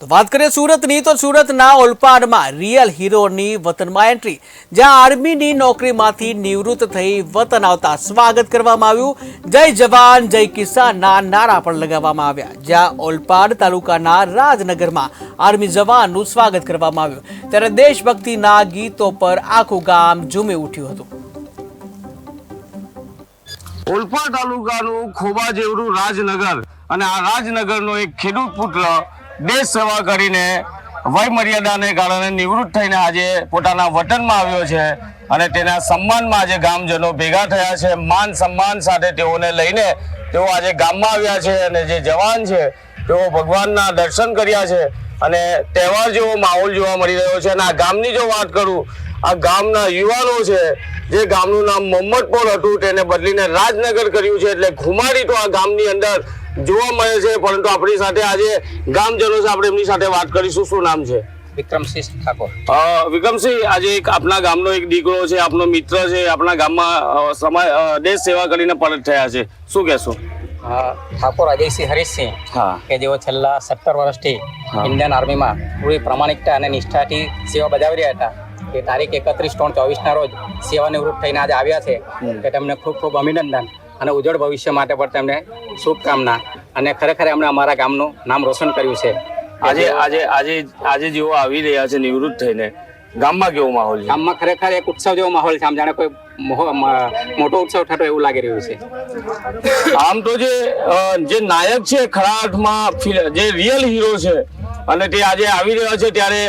તો વાત કરીએ સુરતની, તો સુરતના ઓલપાડમાં રિયલ હીરોની વતનમાં એન્ટ્રી જ્યાં આર્મીની નોકરીમાંથી નિવૃત્ત થઈ વતન આવતા સ્વાગત કરવામાં આવ્યું. જય જવાન, જય કિસાનના નારા પણ લગાવવામાં આવ્યા. જ્યાં ઓલપાડ તાલુકાના રાજનગરમાં આર્મી જવાનનું સ્વાગત કરવામાં આવ્યું. ત્યારે દેશભક્તિના ગીતો પર આખું ગામ ઝૂમી ઉઠ્યું હતું. ઓલપાડ તાલુકાનું ખોબા જેવડું રાજનગર અને આ રાજનગરનો એક ખેડૂત પુત્ર દેશ સેવા કરીને વય મર્યાદાને કારણે નિવૃત્ત થઈને આજે પોતાના વતનમાં આવ્યો છે અને તેના સન્માનમાં આજે ગામજનો ભેગા થયા છે. માન સન્માન સાથે તેઓને લઈને તેઓ આજે ગામમાં આવ્યા છે અને જે જવાન છે, તેઓ ભગવાનના દર્શન કર્યા છે અને તહેવાર જેવો માહોલ જોવા મળી રહ્યો છે. અને આ ગામની જો વાત કરું, આ ગામના યુવાનો છે, જે ગામનું નામ મોહમ્મદપોર હતું, તેને બદલીને રાજનગર કર્યું છે. એટલે ઘુમાડી તો આ ગામની અંદર જોવા મળે છે પરંતુ આપણી સાથે આજે ગામજનો છે આપણે એમની સાથે વાત કરીશું. શું નામ છે? વિક્રમસિંહ ઠાકોર. વિક્રમસિંહ આજે એક આપણા ગામનો એક દીકરો છે આપનો મિત્ર છે આપણા ગામમાં સમાજ દેશ સેવા કરીને પરત થયા છે. શું કહેશો? ઠાકોર અજયસિંહ હરીશસિંહ કે જેઓ છેલ્લા સત્તર વર્ષથી ઇન્ડિયન આર્મીમાં પૂરી પ્રમાણિકતા અને નિષ્ઠાથી સેવા બજાવી રહ્યા હતા. કે તારીખ એકત્રીસ ત્રણ ચોવીસના રોજ સેવાનિવૃત્ત થઈને આજે આવ્યા છે. કે તમને ખૂબ ખૂબ અભિનંદન. અને ઉજ્જવળ ભવિષ્ય માટે પણ તેમને શુભકામના અને ખરેખર એમણે અમારા ગામનું નામ રોશન કર્યું છે. આજે આજે આજે આજે જેઓ આવી રહ્યા છે નિવૃત્ત થઈને ગામમાં કેવો માહોલ છે? ગામમાં ખરેખર એક ઉત્સવ જેવો માહોલ છે. આમ જાણે કોઈ મોટો ઉત્સવ થતો એવું લાગી રહ્યું છે. આમ તો જે જે નાયક છે ખરા અર્થમાં જે રિયલ હીરો છે અને તે આજે આવી રહ્યા છે ત્યારે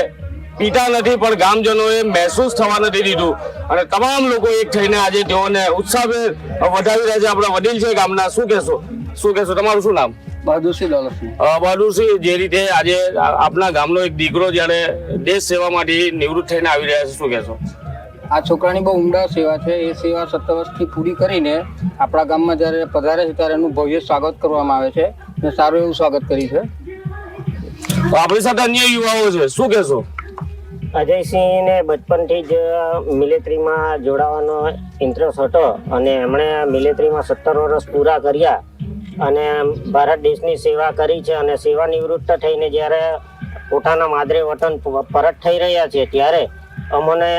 પીતા નથી પણ ગામજનોએ મહેસૂસ થવા નથી દીધું. અને તમામ લોકો એક થઈને આજે તેઓને ઉત્સાહભેર વધાવી રહ્યા છે. આપણા વડીલ છે ગામના. શું કહેશો? શું કહેશો? તમારું શું નામ? બહાદુરસિંહ દોલતસિંહ બહાદુરસિંહ જે રીતે આજે આપના ગામનો એક દીકરો જ્યારે દેશ સેવા માટે નિવૃત્ત થઈને આવી રહ્યા છે શું કહેશો? આ છોકરાની બહુ ઉમદા સેવા છે. એ સેવા સત્તર વર્ષથી પૂરી કરીને આપણા ગામમાં જ્યારે પધારે છે ત્યારે એનું ભવ્ય સ્વાગત કરવામાં આવે છે ને સારું એવું સ્વાગત કર્યું છે. આપણી સાથે અન્ય યુવાઓ છે. શું કહેશો? અજયસિંહને બચપનથી જ મિલિટરીમાં જોડાવાનો ઇન્ટરેસ્ટ હતો અને એમણે મિલિટરીમાં સત્તર વર્ષ પૂરા કર્યા અને ભારત દેશની સેવા કરી છે અને સેવા નિવૃત્ત થઈને જ્યારે પોતાના માદરે વતન પરત થઈ રહ્યા છે ત્યારે અમને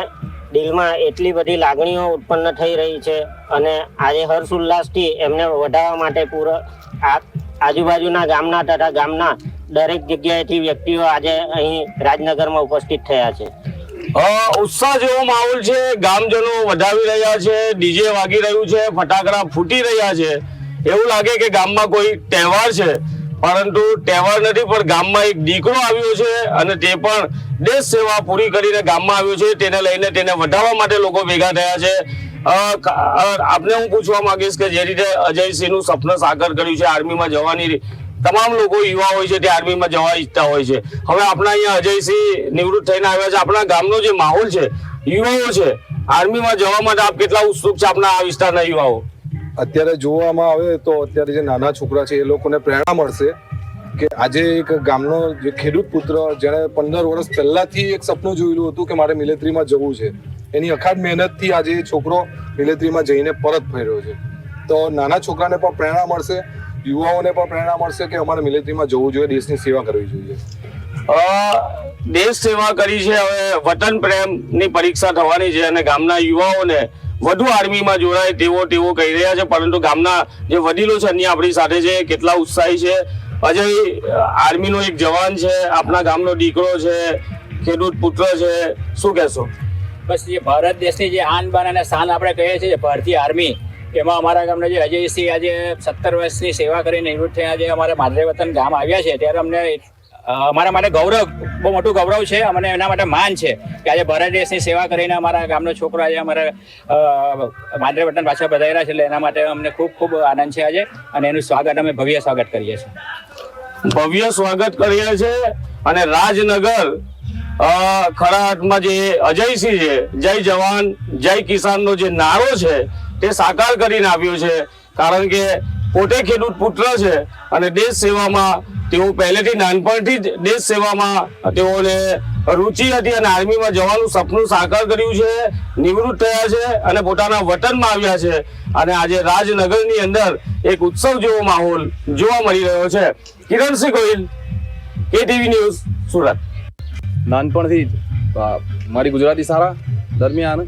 દિલમાં એટલી બધી લાગણીઓ ઉત્પન્ન થઈ રહી છે અને આજે હર્ષ ઉલ્લાસથી એમને વધારવા માટે પૂરો આ આજુબાજુના ગામના તથા ગામના દરેક જગ્યાએથી વ્યક્તિઓ આજે અહીં રાજનગરમાં ઉપસ્થિત થયા છે. ઉત્સાહ જેવો માહોલ છે. ગામજનો વધાવી રહ્યા છે. ડીજે વાગી રહ્યું છે. ફટાકડા ફૂટી રહ્યા છે. એવું લાગે કે ગામમાં કોઈ તહેવાર છે. પરંતુ તહેવાર નથી, પણ ગામમાં એક દીકરો આવ્યો છે અને તે પણ દેશ સેવા પૂરી કરીને ગામમાં આવ્યો છે. તેને લઈને તેને વધારવા માટે લોકો ભેગા થયા છે. આપને હું પૂછવા માંગીશ કે જે રીતે અજયસિંહનું સપન સાકાર કર્યું છે આર્મીમાં જવાની તમામ લોકો યુવા હોય છે તે આર્મીમાં જવા ઈચ્છતા હોય છે. હવે આપણા અહીંયા અજયસિંહ નિવૃત્ત થઈને આવ્યા છે. આપણા ગામનો જે માહોલ છે, યુવાઓ છે, આર્મીમાં જવા માટે આપ કેટલા ઉત્સુક છે આપણા આ વિસ્તારના યુવાઓ? અત્યારે જોવામાં આવે તો અત્યારે જે નાના છોકરા છે એ લોકોને પ્રેરણા મળશે કે આજે એક ગામનો જે ખેડૂત પુત્ર, જેણે પંદર વર્ષ પહેલાથી એક સપનું જોયેલું હતું કે મારે મિલિટરીમાં જવું છે. એની અખાડ મહેનતથી આજે છોકરો મિલિટરીમાં જઈને પરત ફર્યો છે. તો નાના છોકરાને પણ પ્રેરણા મળશે, યુવાઓને પણ પ્રેરણા મળશે કે અમારે મિલિટરીમાં જવું જોઈએ, દેશની સેવા કરવી જોઈએ. દેશ સેવા કરી છે, હવે વતન પ્રેમની પરીક્ષા થવાની છે અને ગામના યુવાઓને વધુ આર્મીમાં જોડાય તેવો તેવો કહી રહ્યા છે, પરંતુ ગામના જે વડીલો છે અન્ય આપણી સાથે છે, કેટલા ઉત્સાહી છે. અજય, આર્મીનો એક જવાન છે આપણા ગામનો દીકરો છે, ખેડૂત પુત્ર છે. શું કહેશો? બસ જે ભારત દેશની જે આન બાન અને શાન આપણે કહીએ છીએ ભારતીય આર્મી, એમાં અમારા ગામના જે અજયસિંહ આજે સત્તર વર્ષની સેવા કરીને નિવૃત્ત થયા જે અમારા માદરે વતન ગામ આવ્યા છે. ત્યારે અમને અમારા માટે ગૌરવ, બહુ મોટું ગૌરવ છે, અમને એના માટે માન છે કે આજે ભારત દેશની સેવા કરીને અમારા ગામનો છોકરો આજે અમારા માદરે વતન પાછા બધાયેલા છે, એટલે એના માટે અમને ખૂબ ખૂબ આનંદ છે આજે અને એનું સ્વાગત, અમે ભવ્ય સ્વાગત કરીએ છીએ. ભવ્ય સ્વાગત કરીએ છીએ અને રાજનગર ખરા અર્થમાં જે અજયસિંહ છે, જય જવાન, જય કિસાનનો જે નારો છે, તે સાકાર કરીને આવ્યો છે. કારણ કે પોતે ખેડૂત પુત્ર છે અને દેશ સેવામાં તેઓ પહેલેથી નાનપણથી જ દેશ સેવામાં તેઓને રુચિ હતી અને આર્મીમાં જવાનું સપનું સાકાર કર્યું છે, નિવૃત્ત થયા છે અને પોતાના વતનમાં આવ્યા છે. અને આજે રાજનગરની અંદર એક ઉત્સવ જેવો માહોલ જોવા મળી રહ્યો છે. Kiransinh Gohil, KTV news Surat. નાનપણથી જ મારી ગુજરાતી શાળા દરમિયાન,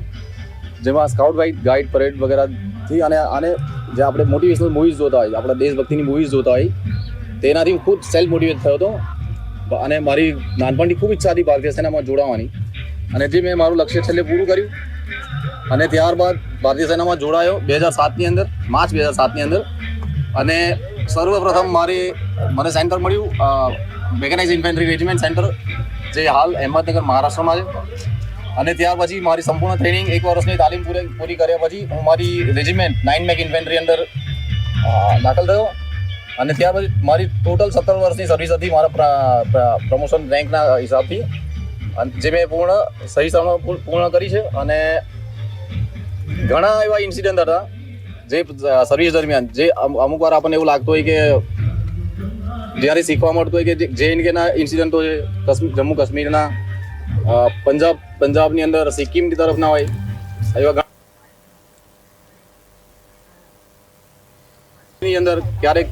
જેમાં સ્કાઉટ ગાઈડ ગાઈડ પરેડ વગેરેથી અને આને જે આપણે મોટિવેશનલ મૂવીઝ જોતા હોય, આપણા દેશભક્તિની મૂવીઝ જોતા હોય, તેનાથી હું ખૂબ સેલ્ફ મોટિવેટ થયો હતો. અને મારી નાનપણથી ખૂબ ઈચ્છા હતી ભારતીય સેનામાં જોડાવાની. અને જે મેં મારું લક્ષ્ય છેલ્લે પૂરું કર્યું, અને ત્યારબાદ ભારતીય સેનામાં જોડાયો બે હજાર સાતની અંદર, માર્ચ બે હજાર સાતની અંદર. અને સર્વપ્રથમ મારે, મને સેન્ટર મળ્યું મેકેનાઇઝ ઇન્ફેન્ટ્રી રેજિમેન્ટ સેન્ટર જે હાલ અહેમદનગર મહારાષ્ટ્રમાં છે. અને ત્યાર પછી મારી સંપૂર્ણ ટ્રેનિંગ એક વર્ષની તાલીમ પૂરી પૂરી કર્યા પછી હું મારી રેજિમેન્ટ નાઇન મેક ઇન્ફેન્ટ્રી અંદર દાખલ થયો. અને ત્યાર પછી મારી ટોટલ સત્તર વર્ષની સર્વિસ હતી મારા પ્રમોશન રેન્કના હિસાબથી. જે મેં પૂર્ણ સહી સમય પૂર્ણ કરી છે. અને ઘણા એવા ઇન્સિડન્ટ હતા જે સર્વિસ દરમિયાન જે અમુક વાર આપણને એવું લાગતું હોય કે જ્યારે શીખવા મળતું હોય કે જે એન્ડ કેના ઇન્સિડન્ટો છે જમ્મુ કાશ્મીરના પંજાબ પંજાબની અંદર, સિક્કિમની તરફના હોય, એવા ની અંદર ક્યારેક